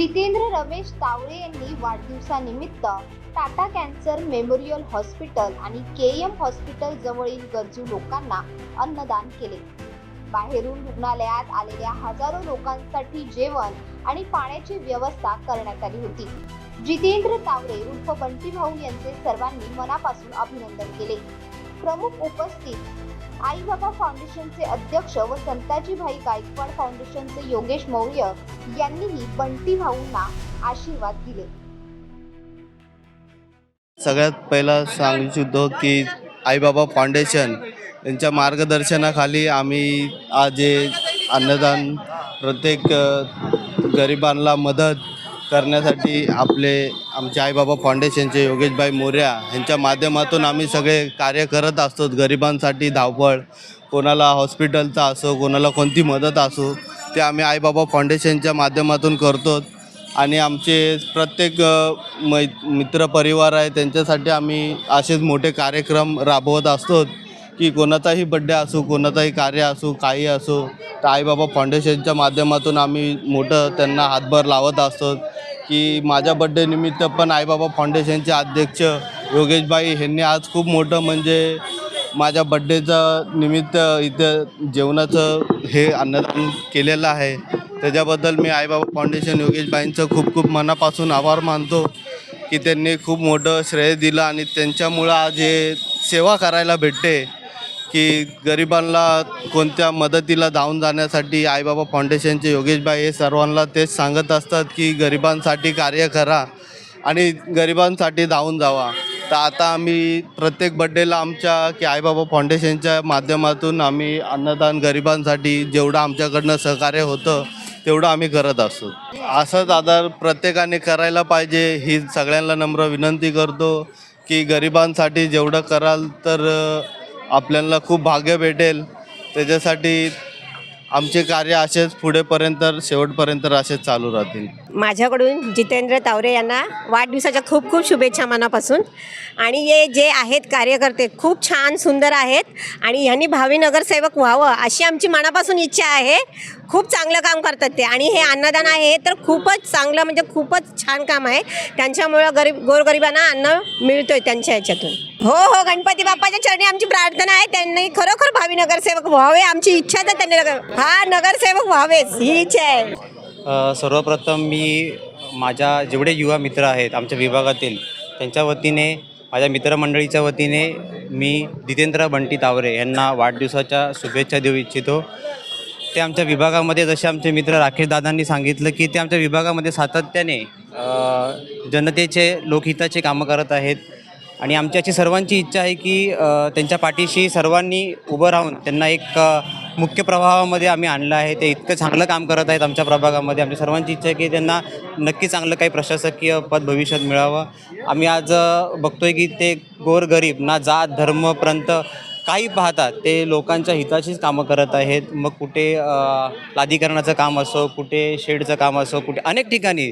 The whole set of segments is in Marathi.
जितेंद्र रमेश तावळे यांनी वाढदिवसानिमित्त टाटा कॅन्सर मेमोरियल हॉस्पिटल आणि के एम हॉस्पिटल जवळील गरजू लोकांना अन्नदान केले. बाहेरून रुग्णालयात आलेल्या हजारो लोकांसाठी जेवण आणि पाण्याची व्यवस्था करण्यात आली होती. जितेंद्र तावडे उर्फ बंटी भाऊ यांचे सर्वांनी मनापासून अभिनंदन केले. प्रमुख उपस्थित आई बाबा फाउंडेशनचे अध्यक्ष व संताजी भाई गायकवाड फाउंडेशनचे योगेश मौर्य यांनीही बंटी भाऊंना आशीर्वाद दिले. सगळ्यात पहिला सांगू इच्छितो की आईबाबा फाउंडेशन यांच्या मार्गदर्शनाखाली आम्ही आज जे अन्नदान प्रत्येक गरिबांना मदत करण्यासाठी आपले आमचे आईबाबा फाउंडेशनचे योगेशभाई मोर्या यांच्या माध्यमातून आम्ही सगळे कार्य करत असतो. गरिबांसाठी धावपळ कोणाला हॉस्पिटलचा असो कोणाला कोणती मदत असो ते आम्ही आईबाबा फाउंडेशनच्या माध्यमातून करतो. आणि आमचे प्रत्येक मै मित्रपरिवार आहे त्यांच्यासाठी आम्ही असेच मोठे कार्यक्रम राबवत असतो की कोणाचाही बड्डे असो कोणाचाही कार्य असो काही असो तर आईबाबा फाउंडेशनच्या माध्यमातून आम्ही मोठं त्यांना हातभार लावत असतो. की माझ्या बड्डे निमित्त पण आईबाबा फाउंडेशनचे अध्यक्ष योगेशबाई ह्यांनी आज खूप मोठं म्हणजे माझ्या बड्डेचं निमित्त इथं जेवणाचं हे अन्नदान केलेलं आहे. त्याच्याबद्दल मी आईबाबा फाउंडेशन योगेशबाईंचं खूप खूप मनापासून आभार मानतो की त्यांनी खूप मोठं श्रेय दिलं आणि त्यांच्यामुळं आज हे सेवा करायला भेटते. की गरिबांना कोणत्या मदतीला धावून जाण्यासाठी आईबाबा फाउंडेशनचे योगेशबाई हे सर्वांना तेच सांगत असतात की गरिबांसाठी कार्य करा आणि गरिबांसाठी धावून जावा. तर आता आम्ही प्रत्येक बड्डेला आमच्या की आईबाबा फाउंडेशनच्या माध्यमातून आम्ही अन्नदान गरिबांसाठी जेवढं आमच्याकडनं सहकार्य होतं तेवढं आम्ही करत असतो. असंच आधार प्रत्येकाने करायला पाहिजे ही सगळ्यांना नम्र विनंती करतो की गरिबांसाठी जेवढं कराल तर आपल्याला खूप भाग्य भेटेल. त्याच्यासाठी आमचे कार्य असेच पुढेपर्यंत शेवटपर्यंत असेच चालू राहतील. माझ्याकडून जितेंद्र तावरे यांना वाढदिवसाच्या खूप खूप शुभेच्छा मनापासून. आणि हे जे आहेत कार्यकर्ते खूप छान सुंदर आहेत आणि ह्यांनी भावी नगरसेवक व्हावं अशी आमची मनापासून इच्छा आहे. खूप चांगलं काम करतात ते. आणि हे अन्नदान आहे तर खूपच चांगलं म्हणजे खूपच छान काम आहे. त्यांच्यामुळं गरीब गोरगरिबांना अन्न मिळतोय त्यांच्या ह्याच्यातून. हो हो गणपती बाप्पाच्या चरणी आमची प्रार्थना आहे. त्यांनी खरोखर भावी नगरसेवक व्हावे आमची इच्छा तर त्यांनी नगर हा नगरसेवक व्हावेच. ही इच्छा आहे. अ, सर्वप्रथम मी माझ्या जेवढे युवा मित्र आहेत आमच्या विभागातील त्यांच्या वतीने माझ्या मित्रमंडळीच्या वतीने मी जितेंद्र बंटी तावरे यांना वाढदिवसाच्या शुभेच्छा देऊ इच्छितो. ते आमच्या विभागामध्ये जसे आमचे मित्र राकेश दादांनी सांगितलं की ते आमच्या विभागामध्ये सातत्याने अ, जनतेचे लोकहिताचे कामं करत आहेत. आणि आमची अशी सर्वांची इच्छा आहे की त्यांच्या पाठीशी सर्वांनी उभं राहून त्यांना एक मुख्य प्रभावामध्ये आम्ही आणलं आहे. ते इतकं चांगलं काम करत आहेत आमच्या प्रभागामध्ये. आमची सर्वांची इच्छा आहे की त्यांना नक्की चांगलं काही प्रशासकीय पद भविष्यात मिळावं. आम्ही आज बघतोय की ते गोरगरीब ना जात धर्म प्रांत काही पाहतात ते लोकांच्या हिताचीच कामं करत आहेत. मग कुठे प्राधिकरणाचं काम असो कुठे शेडचं काम असो कुठे अनेक ठिकाणी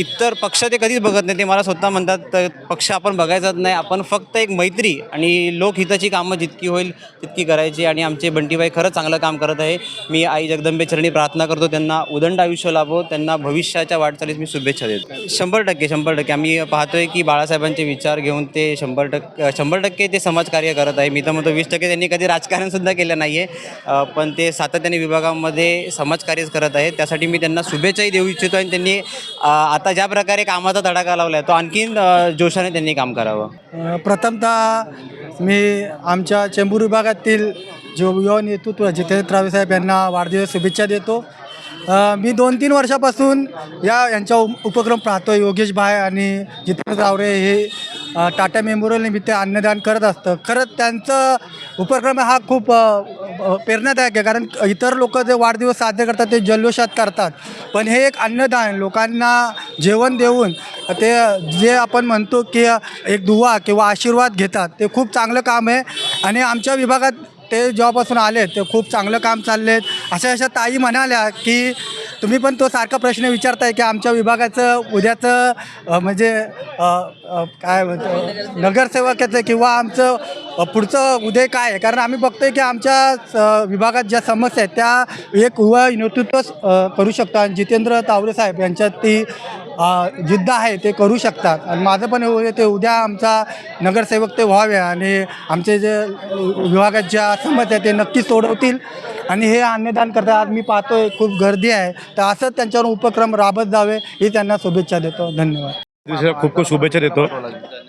इतर पक्ष ते कधीच बघत नाही ते मला स्वतः म्हणतात तर पक्ष आपण बघायचाच नाही. आपण फक्त एक मैत्री आणि लोकहिताची कामं जितकी होईल तितकी करायची आणि आमचे बंटीबाई खरंच चांगलं काम करत आहे. मी आई जगदंबे चरणी प्रार्थना करतो त्यांना उदंड आयुष्य लाभो त्यांना भविष्याच्या वाटचालीस मी शुभेच्छा देतो. शंभर टक्के शंभर टक्के. आम्ही पाहतोय की बाळासाहेबांचे विचार घेऊन ते शंभर टक्के शंभर टक्के ते समाजकार्य करत आहे. मी तर म्हणतो वीस टक्के त्यांनी कधी राजकारणसुद्धा केलं नाही आहे पण ते सातत्याने विभागामध्ये समाजकार्यच करत आहेत. त्यासाठी मी त्यांना शुभेच्छाही देऊ इच्छितो आणि त्यांनी आता ज्या प्रकारे कामाचा धडाका लावला आहे तो आणखीन जोशाने त्यांनी काम करावं. प्रथमतः मी आमच्या चेंबूर विभागातील जो युवा नेतृत्व जितेंद्र रावे साहेब यांना वाढदिवस शुभेच्छा देतो. मी दोन तीन वर्षापासून या यांचा उपक्रम पाहतो योगेश भाई आणि जितेंद्र रावरे हे टाटा मेमोरियल निमित्त अन्नदान करत असतं. खरंच त्यांचं उपक्रम हा खूप प्रेरणादायक आहे. कारण इतर लोक जे वाढदिवस साजरे करतात ते जल्लोषात करतात. पण हे एक अन्नदान लोकांना जेवण देऊन ते जे आपण म्हणतो की एक दुवा किंवा आशीर्वाद घेतात ते खूप चांगलं काम आहे. आणि आमच्या विभागात ते जेव्हापासून आले ते खूप चांगलं काम चालले आहेत अशा अशा ताई म्हणाल्या की तुम्ही पण तो सारखा प्रश्न विचारताय की आमच्या विभागाचं उद्याचं अ, म्हणजे अ, अ, काय म्हणतो नगरसेवकाचं किंवा आमचं अ, पुढचं उदय काय आहे? कारण आम्ही बघतोय की आमच्या स- विभागात ज्या समस्या आहेत त्या एक युवा नेतृत्व अ, करू शकतो आणि जितेंद्र तावरे साहेब यांच्यात ती जिद्द आहे ते करू शकतात. आणि माझं पण हे ते उद्या आमचा नगरसेवक ते व्हावे आणि आमचे जे विभागात ज्या समस्या ते नक्की सोडवतील. आणि हे अन्नदान करता आज मी पाहतोय खूप गर्दी आहे. तर असंच त्यांच्यावर उपक्रम राबत जावे ही त्यांना शुभेच्छा देतो. धन्यवाद. खूप खूप शुभेच्छा देतो.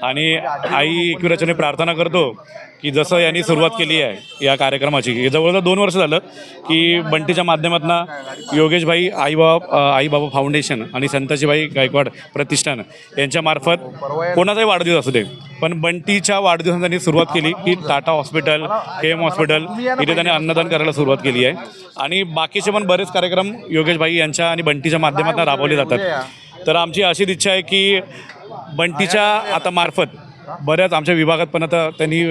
आणि आई एकविराच्याने प्रार्थना करतो की जसं यांनी सुरुवात केली आहे या कार्यक्रमाची जवळजवळ दोन वर्ष झालं की बंटीच्या माध्यमातून योगेशभाई आईबाबा आईबाबा फाउंडेशन आणि संताजीबाई गायकवाड प्रतिष्ठान यांच्यामार्फत कोणाचाही वाढदिवस असू दे पण बंटीच्या वाढदिवसात त्यांनी सुरुवात केली की Tata hospital K M hospital इथे त्यांनी अन्नदान करायला सुरुवात केली आहे. आणि बाकीचे पण बरेच कार्यक्रम योगेशभाई यांच्या आणि बंटीच्या माध्यमातून राबवले जातात. तर आमची अशीच इच्छा आहे की बंटीच्या आता मार्फत बऱ्याच आमच्या विभागात पण आता त्यांनी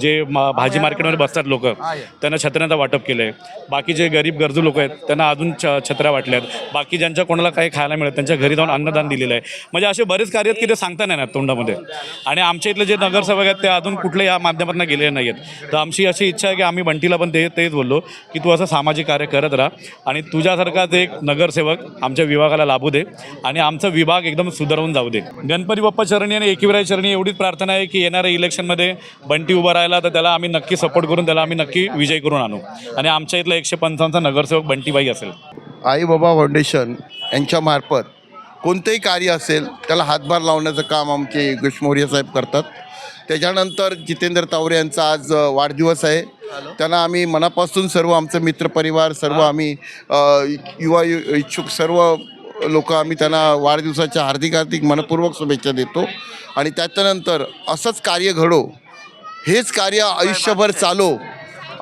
जे भाजी मार्केटमध्ये बसतात लोक त्यांना छत्र्यांचं वाटप केलं आहे बाकी जे गरीब गरजू लोक आहेत त्यांना अजून छ छत्र्या वाटल्या आहेत बाकी ज्यांच्या कोणाला काही खायला मिळत त्यांच्या घरी जाऊन अन्नदान दिलेलं आहे. म्हणजे असे बरेच कार्य आहेत की ते सांगता नाही येणार तोंडामध्ये. आणि आमच्या इथले जे नगरसेवक आहेत ते अजून कुठल्या या माध्यमातून गेलेले नाही आहेत. तर आमची अशी इच्छा आहे की आम्ही बंटीला पण ते तेच बोललो की तू असं सामाजिक कार्य करत राहा. आणि तुझ्यासारखाच एक नगरसेवक आमच्या विभागाला लाभू दे. आणि आमचा विभाग एकदम सुधारवून जाऊ दे. गणपती बाप्पा चरणी आणि एकविराय चरणी एवढीच प्रार्थना आहे की येणाऱ्या इलेक्शनमध्ये बंटी उभा राहिला तर त्याला आम्ही नक्की सपोर्ट करून त्याला आम्ही नक्की विजय करून आणू. आणि आमच्या इथला एकशे पंचावन्नचा नगरसेवक बंटीबाई असेल. आई बाबा फाउंडेशन यांच्यामार्फत कोणतंही कार्य असेल त्याला हातभार लावण्याचं काम आमचे योगेश साहेब करतात. त्याच्यानंतर जितेंद्र तावरे यांचा आज वाढदिवस आहे. त्यांना आम्ही मनापासून सर्व आमचं मित्रपरिवार सर्व आम्ही युवा यु- इच्छुक सर्व लोक आम्ही त्यांना वाढदिवसाच्या हार्दिक हार्दिक मनपूर्वक शुभेच्छा देतो. आणि त्याच्यानंतर असंच कार्य घडो. हेच कार्य आयुष्यभर चालो.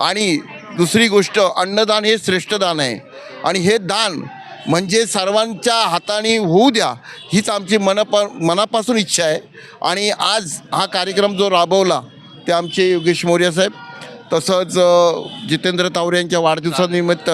आणि दुसरी गोष्ट अन्नदान हे श्रेष्ठ दान आहे. आणि हे दान म्हणजे सर्वांच्या हाताने होऊ द्या हीच आमची मनपा मनापासून इच्छा आहे. आणि आज हा कार्यक्रम जो राबवला ते आमचे योगेश मौर्य साहेब तसंच जितेंद्र तावरे यांच्या वाढदिवसानिमित्त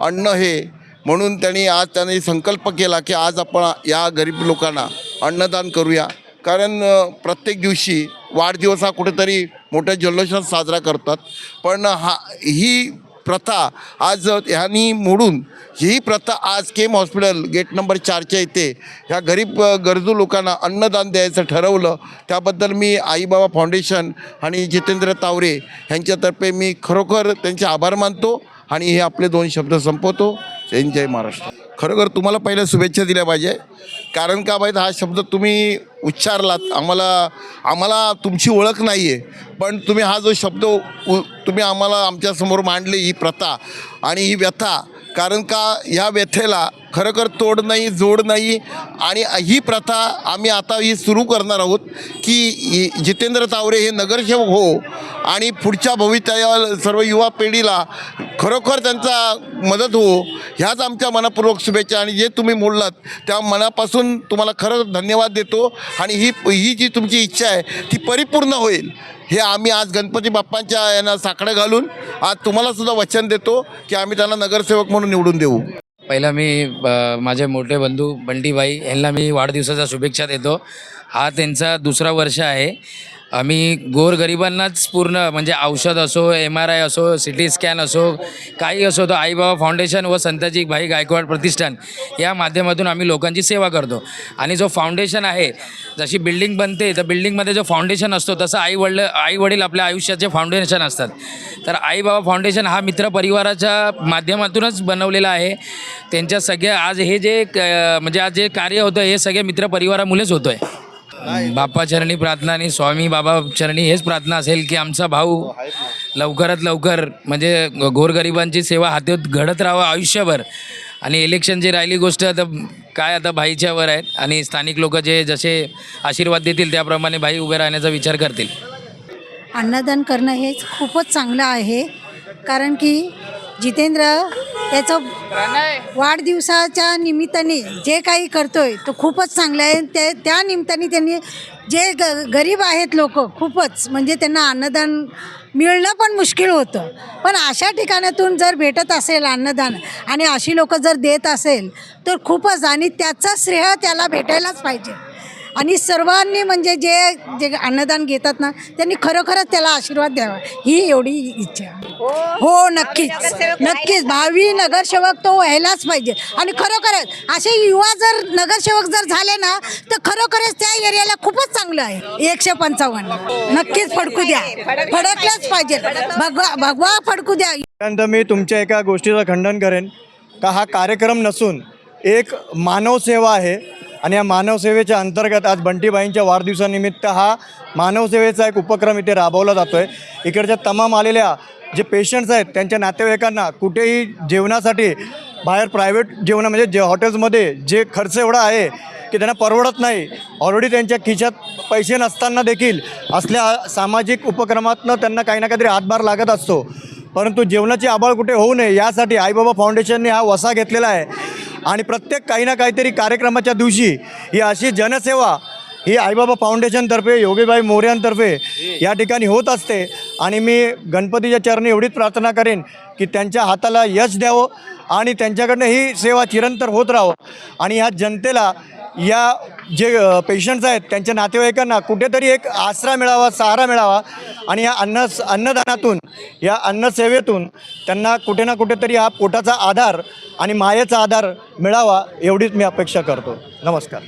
अन्न हे म्हणून त्यांनी आज त्यांनी संकल्प केला की आज आपण या गरीब लोकांना अन्नदान करूया. कारण प्रत्येक दिवशी वाढदिवस हा कुठेतरी मोठ्या जल्लोषात साजरा करतात. पण हा ही प्रथा आज ह्यांनी मोडून ही प्रथा आज केम हॉस्पिटल गेट नंबर चारच्या इथे ह्या गरीब गरजू लोकांना अन्नदान द्यायचं ठरवलं. त्याबद्दल मी आईबाबा फाउंडेशन आणि जितेंद्र तावरे यांच्यातर्फे मी खरोखर त्यांचे आभार मानतो आणि हे आपले दोन शब्द संपवतो. जय जय महाराष्ट्र. खरोखर तुम्हाला पहिल्या शुभेच्छा दिल्या पाहिजे. कारण का माहीत हा शब्द तुम्ही उच्चारलात. आम्हाला आम्हाला तुमची ओळख नाही आहे पण तुम्ही हा जो शब्द उ तुम्ही आम्हाला आमच्यासमोर मांडली ही प्रथा आणि ही व्यथा कारण का ह्या व्यथेला खरोखर तोड नाही जोड नाही. आणि ही प्रथा आम्ही आता ही सुरू करणार आहोत की जितेंद्र तावरे हे नगरसेवक हो आणि पुढच्या भवितव्या सर्व युवा पिढीला खरोखर त्यांचा मदत हो ह्याच आमच्या मनापूर्वक शुभेच्छा. आणि जे तुम्ही मोडलात त्या मनापासून तुम्हाला खरंच धन्यवाद देतो. आणि ही ही जी तुमची इच्छा आहे ती परिपूर्ण होईल. हे आम्ही आज गणपती बाप्पांच्या यांना साकडं घालून आज तुम्हाला सुद्धा वचन देतो की आम्ही त्यांना नगरसेवक म्हणून निवडून देऊ. पहिला मी माझे मोठे बंधू बंटीबाई यांना मी वाढदिवसाच्या शुभेच्छा देतो. हा त्यांचा दुसरा वर्ष आहे. आम्ही गोरगरिबांनाच पूर्ण म्हणजे औषध असो एम आर आय असो सी टी स्कॅन असो काही असो तो आईबाबा फाउंडेशन व संताजी भाई गायकवाड प्रतिष्ठान या माध्यमातून आम्ही लोकांची सेवा करतो. आणि जो फाउंडेशन आहे जशी बिल्डिंग बनते तर बिल्डिंगमध्ये जो फाउंडेशन असतो तसं आई वडील आई वडील आपल्या आयुष्याचे फाउंडेशन असतात. तर आईबाबा फाउंडेशन हा मित्र परिवाराच्या माध्यमातूनच बनवलेला आहे. त्यांच्या सगळ्या आज हे जे क- म्हणजे आज जे कार्य होतं हे सगळे मित्र परिवारामुळेच होतं आहे बाप्पा चरणी प्रार्थना आणि स्वामी बाबा चरणी हेच प्रार्थना असेल की आमचा भाऊ लवकरात लवकर म्हणजे गोरगरिबांची सेवा हातात घडत राहावं आयुष्यभर. आणि इलेक्शनची राहिली गोष्ट आता काय आता भाईच्यावर आहेत आणि स्थानिक लोक जे जसे आशीर्वाद देतील त्याप्रमाणे भाई उभे राहण्याचा विचार करतील. अन्नदान करणं हे खूपच चांगलं आहे. कारण की जितेंद्र त्याचं वाढदिवसाच्या निमित्ताने जे काही करतोय तो खूपच चांगलं आहे. त्या त्या निमित्ताने त्यांनी जे ग गरीब आहेत लोक खूपच म्हणजे त्यांना अन्नदान मिळणं पण मुश्किल होतं. पण अशा ठिकाणातून जर भेटत असेल अन्नदान आणि अशी लोक जर देत असेल तर खूपच आणि त्याचं श्रेय त्याला भेटायलाच पाहिजे. आणि सर्वांनी म्हणजे जे जे अन्नदान घेतात ना त्यांनी खरोखरच त्याला आशीर्वाद द्यावा. ही एवढी इच्छा. आहे. हो नक्कीच. नक्कीच. भावी नगरसेवक तो व्हायलाच पाहिजे. आणि खरोखरच असे युवा जर नगरसेवक जर झाले ना तर खरोखरच त्या एरियाला खूपच चांगलं आहे. एकशे पंचावन्न. नक्कीच फडकू द्या. फडकलंच पाहिजे. भगवा भगवा फडकू द्या. त्यानंतर मी तुमच्या एका गोष्टीचं खंडन करेन का हा कार्यक्रम नसून एक मानवसेवा आहे. आणि या मानवसेवेच्या अंतर्गत आज बंटीबाईंच्या वाढदिवसानिमित्त हा मानवसेवेचा एक उपक्रम इथे राबवला जातो आहे इकडच्या तमाम आलेल्या जे पेशंट्स आहेत त्यांच्या नातेवाईकांना कुठेही जेवणासाठी बाहेर प्रायव्हेट जेवण म्हणजे जे हॉटेल्समध्ये जे खर्च एवढा आहे की त्यांना परवडत नाही. ऑलरेडी त्यांच्या खिशात पैसे नसताना देखील असल्या सामाजिक उपक्रमातनं त्यांना काही ना काहीतरी हातभार लागत असतो. परंतु जेवणाची आबाळ कुठे होऊ नये यासाठी आईबाबा फाउंडेशनने हा वसा घेतलेला आहे. आणि प्रत्येक काही ना काहीतरी कार्यक्रमाच्या दिवशी ही अशी जनसेवा ही आईबाबा फाउंडेशनतर्फे योगीबाई मोर्यांतर्फे या ठिकाणी होत असते. आणि मी गणपतीच्या चरणी एवढीच प्रार्थना करेन की त्यांच्या हाताला यश द्यावं आणि त्यांच्याकडनं ही सेवा चिरंतर होत राहावं. आणि ह्या जनतेला या जे पेशंट्स आहेत त्यांच्या नातेवाईकांना कुठेतरी एक आसरा मिळावा सहारा मिळावा आणि या अन्न अन्नदानातून या अन्नसेवेतून त्यांना कुठे ना कुठेतरी हा पोटाचा आधार आणि मायेचा आधार मिळावा एवढीच मी अपेक्षा करतो. नमस्कार.